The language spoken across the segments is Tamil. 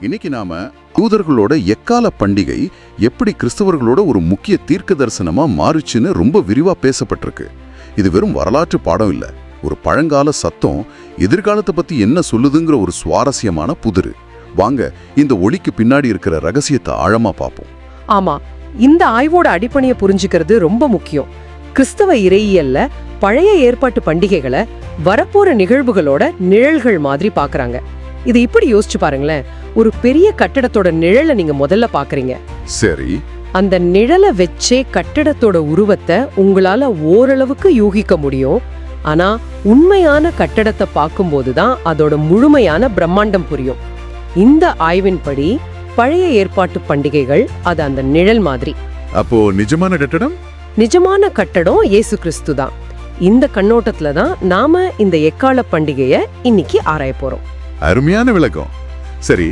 இன்னைக்கு நாம தூதர்களோட எக்கால பண்டிகை எப்படி கிறிஸ்தவர்களோட ஒரு முக்கிய தீர்க்க தரிசனமா மாறுச்சுன்னு ரொம்ப விரிவா பேசப்பட்டிருக்கு. இது வெறும் வரலாற்று பாடம் இல்ல. ஒரு பழங்கால சத்தம் எதிர்காலத்தை பத்தி என்ன சொல்லுதுங்கிற ஒரு சுவாரஸ்யமான புதிரு. வாங்க இந்த ஒளிக்கு பின்னாடி இருக்கிற ரகசியத்தை ஆழமா பார்ப்போம். ஆமா இந்த ஆய்வோட அடிப்படையை புரிஞ்சுக்கிறது ரொம்ப முக்கியம். கிறிஸ்தவ இறையியல்ல பழைய ஏற்பாட்டு பண்டிகைகளை வரப்போற நிகழ்வுகளோட நிழல்கள் மாதிரி பாக்குறாங்க இது இப்படி யோசிச்சு பாருங்களேன். ஒரு பெரிய கட்டடத்தோட நிழலை நீங்க முதல்ல பாக்குறீங்க. சரி. அந்த நிழலை வச்சே கட்டடத்தோட உருவத்தை உங்களால ஓரளவுக்கு யூகிக்க முடியும். ஆனா உண்மையான கட்டடத்தை பார்க்கும்போது தான் அதோட முழுமையான பிரம்மாண்டம் புரியும். இந்த ஆய்வின்படி பழைய ஏற்பாட்டு பண்டிகைகள் அது அந்த நிழல் மாதிரி. அப்போ நிஜமான கட்டடம்? நிஜமான கட்டடம் இயேசு கிறிஸ்து தான். இந்த கண்ணோட்டத்துல தான் நாம இந்த எக்கால பண்டிகையை இன்னைக்கு ஆராய போறோம். அருமையான விளக்கம். சரி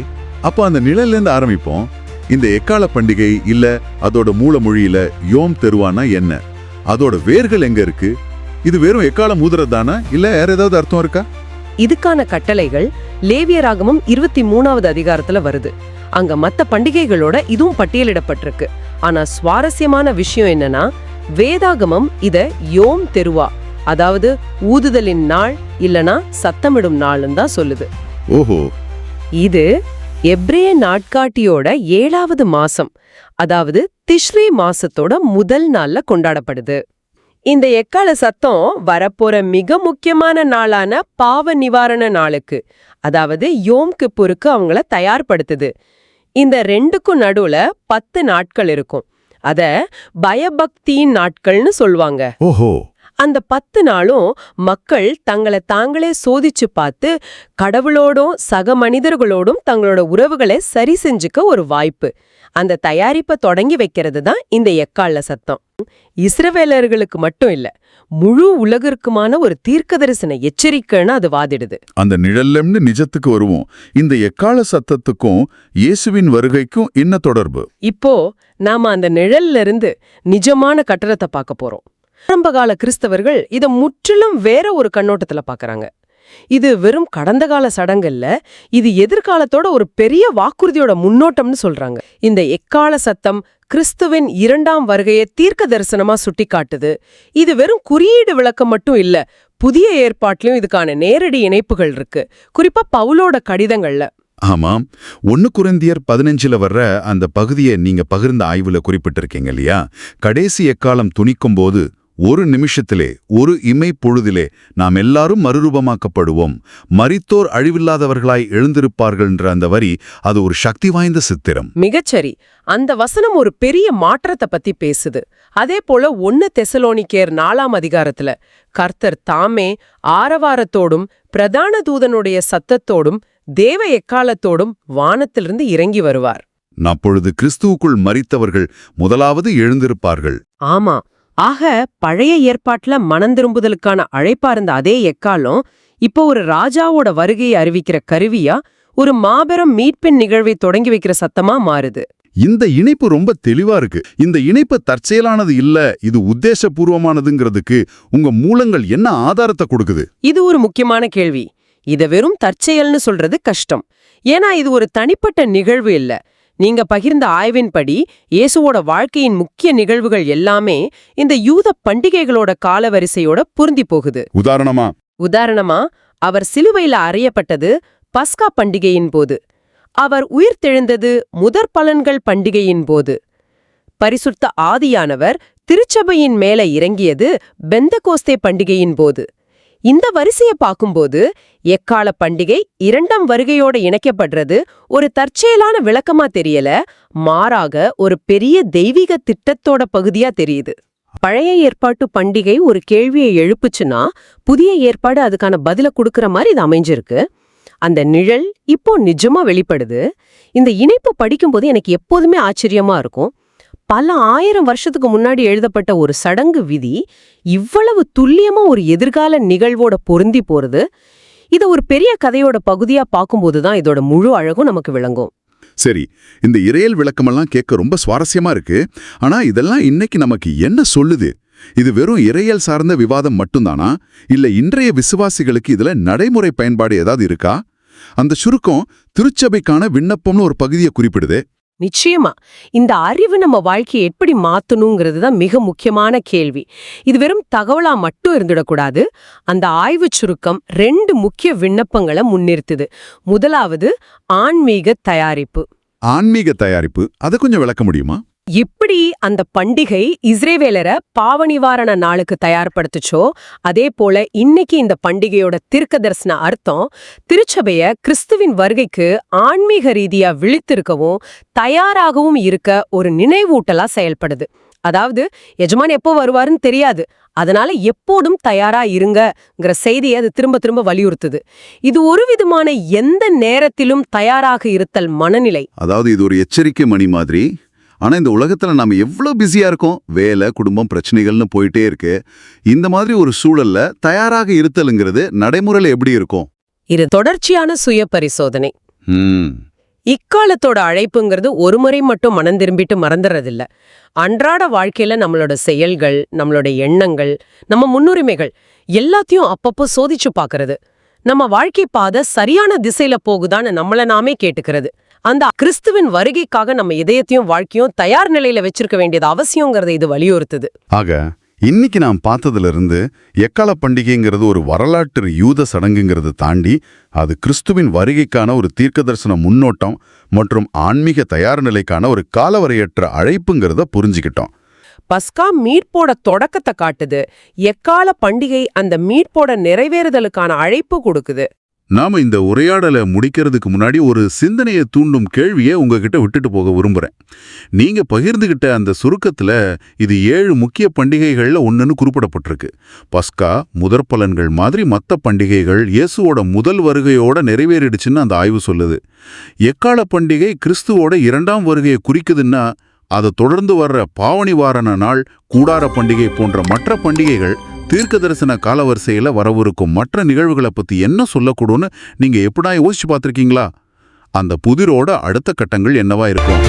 அப்போ அந்த நிழல்ல இருந்து ஆரம்பிப்போம். இந்த எக்கால பண்டிகை இல்ல அதோட மூல மொழியில யோம் தெருவானா என்ன? அதோட வேர்கள் எங்க இருக்கு? இது வெறும் எக்கால மூதுறது தானா? இல்ல வேற ஏதாவது அர்த்தம் இருக்கா? இதுக்கான கட்டளைகள் லேவியராகமம் இருபத்தி மூணாவது அதிகாரத்துல வருது. அங்க மத்த பண்டிகைகளோட இதுவும் பட்டியலிடப்பட்டிருக்கு. ஆனா சுவாரஸ்யமான விஷயம் என்னன்னா வேதாகமம் இத யோம் தெருவா அதாவது ஊதுதலின் நாள் இல்லனா சத்தமிடும் நாள்னு தான் சொல்லுது. ஓஹோ. இது எப்ரே நாட்காட்டியோட ஏழாவது மாசம் அதாவது திஷ்ரீ மாசத்தோட முதல் நாள்ல கொண்டாடப்படுது. இந்த எக்கால சத்தம் வரப்போற மிக முக்கியமான நாளான பாவ நிவாரண நாளுக்கு அதாவது யோம் கிப்புருக்கு அவங்கள தயார்படுத்துது. இந்த ரெண்டுக்கும் நடுவுல பத்து நாட்கள் இருக்கும். அத பயபக்தியின் நாட்கள்னு சொல்லுவாங்க. ஓஹோ. அந்த பத்து நாளும் மக்கள் தங்களை தாங்களே சோதிச்சு பார்த்து கடவுளோடும் சக மனிதர்களோடும் தங்களோட உறவுகளை சரி செஞ்சுக்க ஒரு வாய்ப்பு. அந்த தயாரிப்பை தொடங்கி வைக்கிறது தான் இந்த எக்கால சத்தம். இஸ்ரவேலர்களுக்கு மட்டும் இல்ல முழு உலகிற்குமான ஒரு தீர்க்கதரிசன எச்சரிக்கைன்னு அது வாதிடுது. அந்த நிழல்லம்னு நிஜத்துக்கு வருவோம். இந்த எக்கால சத்தத்துக்கும் இயேசுவின் வருகைக்கும் என்ன தொடர்பு? இப்போ நாம அந்த நிழல்ல இருந்து நிஜமான கட்டடத்தை பார்க்க போறோம். ஆரம்பகால கிறிஸ்தவர்கள் இத முற்றிலும் வேற ஒரு கண்ணோட்டத்துல பாக்குறாங்க. இது வெறும் கடந்த கால சடங்கல்ல இது எதிர்காலத்தோட ஒரு பெரிய வாக்குறுதியோட முன்னோட்டம்னு சொல்றாங்க. இந்த எக்கால சத்தம் கிறிஸ்துவின் இரண்டாம் வருகையை தீர்க்க தரிசனமா சுட்டிக்காட்டுது. இது வெறும் குறியீடு விளக்கம் மட்டும் இல்ல புதிய ஏற்பாட்டிலும் இதுக்கான நேரடி இணைப்புகள் இருக்கு. குறிப்பா பவுலோட கடிதங்கள்ல. ஆமாம் ஒன்னு குறைந்தியர் பதினஞ்சுல வர்ற அந்த பகுதியை நீங்க பகிர்ந்த ஆய்வுல குறிப்பிட்டிருக்கீங்க இல்லையா? கடைசி எக்காலம் துணிக்கும் போது ஒரு நிமிஷத்திலே ஒரு இமை பொழுதிலே நாம் எல்லாரும் மறுரூபமாக்கப்படுவோம். மரித்தோர் அழிவில்லாதவர்களாய் எழுந்திருப்பார்கள்ன்ற அந்த வரி அது ஒரு சக்தி வாய்ந்த சித்திரம். மிகச்சரி. அந்த வசனம் ஒரு பெரிய மாற்றத்தை பத்தி பேசுது. அதே போல ஒன்னு தெசலோனிக்கேர் நாலாம் அதிகாரத்துல கர்த்தர் தாமே ஆரவாரத்தோடும் பிரதான தூதனுடைய சத்தத்தோடும் தேவ எக்காலத்தோடும் வானத்திலிருந்து இறங்கி வருவார். அப்பொழுது கிறிஸ்துவுக்குள் மரித்தவர்கள் முதலாவது எழுந்திருப்பார்கள். ஆமா. ஆக பழைய ஏற்பாட்டுல மனந்திரும்புதலுக்கான அழைப்பா இருந்த அதே எக்காலம் இப்போ ஒரு ராஜாவோட வருகையை அறிவிக்கிற கருவியா ஒரு மாபெரும் மீட்பின் நிகழ்வை தொடங்கி வைக்கிற சத்தமா மாறுது. இந்த இணைப்பு ரொம்ப தெளிவா இருக்கு. இந்த இணைப்பு தற்செயலானது இல்ல இது உத்தேசபூர்வமானதுங்கிறதுக்கு உங்க மூலங்கள் என்ன ஆதாரத்தை கொடுக்குது? இது ஒரு முக்கியமான கேள்வி. இத வெறும் தற்செயல்னு சொல்றது கஷ்டம். ஏன்னா இது ஒரு தனிப்பட்ட நிகழ்வு இல்ல. நீங்க பகிர்ந்த ஆய்வின்படி இயேசுவோட வாழ்க்கையின் முக்கிய நிகழ்வுகள் எல்லாமே இந்த யூத பண்டிகைகளோட காலவரிசையோட பொருந்தி போகுது. உதாரணமா? உதாரணமா அவர் சிலுவையில அறையப்பட்டது பஸ்கா பண்டிகையின் போது. அவர் உயிர்த்தெழுந்தது முதற் பலன்கள் பண்டிகையின் போது. பரிசுத்த ஆதியானவர் திருச்சபையின் மேல இறங்கியது பெந்தகோஸ்தே பண்டிகையின் போது. இந்த வரிசைய பார்க்கும்போது எக்கால பண்டிகை இரண்டாம் வருகையோட இணைக்கப்படுறது ஒரு தற்செயலான விளக்கமா தெரியல மாறாக ஒரு பெரிய தெய்வீக திட்டத்தோட பகுதியா தெரியுது. பழைய ஏற்பாட்டு பண்டிகை ஒரு கேள்வியை எழுப்புச்சுன்னா புதிய ஏற்பாடு அதுக்கான பதில கொடுக்கற மாதிரி இது அமைஞ்சிருக்கு. அந்த நிழல் இப்போ நிஜமா வெளிப்படுது. இந்த இணைப்பு படிக்கும்போது எனக்கு எப்போதுமே ஆச்சரியமா இருக்கும். பல ஆயிரம் வருஷத்துக்கு முன்னாடி எழுதப்பட்ட ஒரு சடங்கு விதி இவ்வளவு துல்லியமா ஒரு எதிர்கால நிகழ்வோட பொருந்தி போறது. இத ஒரு பெரிய கதையோட பகுதியா பார்க்கும்போது தான் இதோட முழு அழகும் நமக்கு விளங்கும். சரி இந்த இறையல் விளக்கமெல்லாம் கேட்க ரொம்ப சுவாரஸ்யமா இருக்கு. ஆனா இதெல்லாம் இன்னைக்கு நமக்கு என்ன சொல்லுது? இது வெறும் இறையல் சார்ந்த விவாதம் மட்டும்தானா? இல்ல இன்றைய விசுவாசிகளுக்கு இதுல நடைமுறை பயன்பாடு ஏதாவது இருக்கா? அந்த சுருக்கம் திருச்சபைக்கான விண்ணப்பம்னு ஒரு பகுதியை குறிப்பிடுது. நிச்சயமா. இந்த அறிவு நம்ம வாழ்க்கையை எப்படி மாத்தணுங்கிறது தான் மிக முக்கியமான கேள்வி. இது வெறும் தகவலா மட்டும் இருந்துடக்கூடாது. அந்த ஆய்வுச் சுருக்கம் ரெண்டு முக்கிய விண்ணப்பங்களை முன்னிறுத்துது. முதலாவது ஆன்மீக தயாரிப்பு. ஆன்மீக தயாரிப்பு. அதை கொஞ்சம் விளக்க முடியுமா? எப்படி அந்த பண்டிகை இஸ்ரேவேலரை பாவ நிவாரண நாளுக்கு தயார்படுத்துச்சோ அதே போல இன்னைக்கு இந்த பண்டிகையோட தீர்க்க தரிசன அர்த்தம் திருச்சபைய கிறிஸ்துவின் வருகைக்கு ஆன்மீக ரீதியா விழித்திருக்கவும் தயாராகவும் இருக்க ஒரு நினைவூட்டலா செயல்படுது. அதாவது எஜமான் எப்போ வருவாருன்னு தெரியாது. அதனால எப்போதும் தயாரா இருங்கங்கிற செய்தியை அது திரும்ப திரும்ப வலியுறுத்துது. இது ஒரு விதமான எந்த நேரத்திலும் தயாராக இருத்தல் மனநிலை. அதாவது இது ஒரு எச்சரிக்கை மணி மாதிரி ஆனா இந்த உலகத்துல நாம எவ்வளவு பிஸியா இருக்கோம்? வேலை குடும்பம் பிரச்சனைகள்னு போயிட்டே இருக்கு. இந்த மாதிரி ஒரு சூழல்ல தயாராக இருத்தலுங்கிறது நடைமுறையில எப்படி இருக்கும்? இது தொடர்ச்சியான சுய பரிசோதனை இக்காலத்தோட அழைப்புங்கிறது ஒரு முறை மட்டும் மனம் திரும்பிட்டு மறந்துறதில்ல. அன்றாட வாழ்க்கையில நம்மளோட செயல்கள் நம்மளோட எண்ணங்கள் நம்ம முன்னுரிமைகள் எல்லாத்தையும் அப்பப்போ சோதிச்சு பார்க்கறது நம்ம வாழ்க்கை பாதை சரியான திசையில போகுதான்னு நம்மள நாமே கேட்டுக்கிறது. அந்த கிறிஸ்துவின் வருகைக்காக நம்ம இதயத்தையும் வாழ்க்கையும் தயார் நிலையில வச்சிருக்க வேண்டியது அவசியங்கிறதை இது வலியுறுத்துது. ஆக இன்னைக்கு நாம் பார்த்ததுல இருந்து எக்கால பண்டிகைங்கிறது ஒரு வரலாற்று யூத சடங்குங்கிறது தாண்டி அது கிறிஸ்துவின் வருகைக்கான ஒரு தீர்க்கதரிசன முன்னோட்டம் மற்றும் ஆன்மீக தயார் நிலைக்கான ஒரு காலவரையற்ற அழைப்புங்கிறத புரிஞ்சுக்கிட்டோம். பஸ்கா மீட்போட தொடக்கத்தை காட்டுது. எக்கால பண்டிகை அந்த மீட்போட நிறைவேறுதலுக்கான அழைப்பு கொடுக்குது. நாம இந்த உரையாடலை முடிக்கிறதுக்கு முன்னாடி ஒரு சிந்தனையை தூண்டும் கேள்வியை உங்ககிட்ட விட்டுட்டு போக விரும்புகிறேன் நீங்கள் பகிர்ந்துகிட்ட அந்த சுருக்கத்தில் இது ஏழு முக்கிய பண்டிகைகளில் ஒன்றுன்னு குறிப்பிடப்பட்டிருக்கு. பஸ்கா முதற்பலன்கள் மாதிரி மற்ற பண்டிகைகள் இயேசுவோட முதல் வருகையோட நிறைவேறிடுச்சுன்னு அந்த ஆய்வு சொல்லுது. எக்கால பண்டிகை கிறிஸ்துவோட இரண்டாம் வருகையை குறிக்குதுன்னா அதை தொடர்ந்து வர்ற பாவனிவாரண நாள் கூடார பண்டிகை போன்ற மற்ற பண்டிகைகள் தீர்க்க தரிசன காலவரிசையில் வரவிருக்கும் மற்ற நிகழ்வுகளை பற்றி என்ன சொல்லக்கூடும்னு நீங்கள் எப்படா யோசிச்சு பார்த்துருக்கீங்களா? அந்த புதிரோட அடுத்த கட்டங்கள் என்னவா இருக்கும்?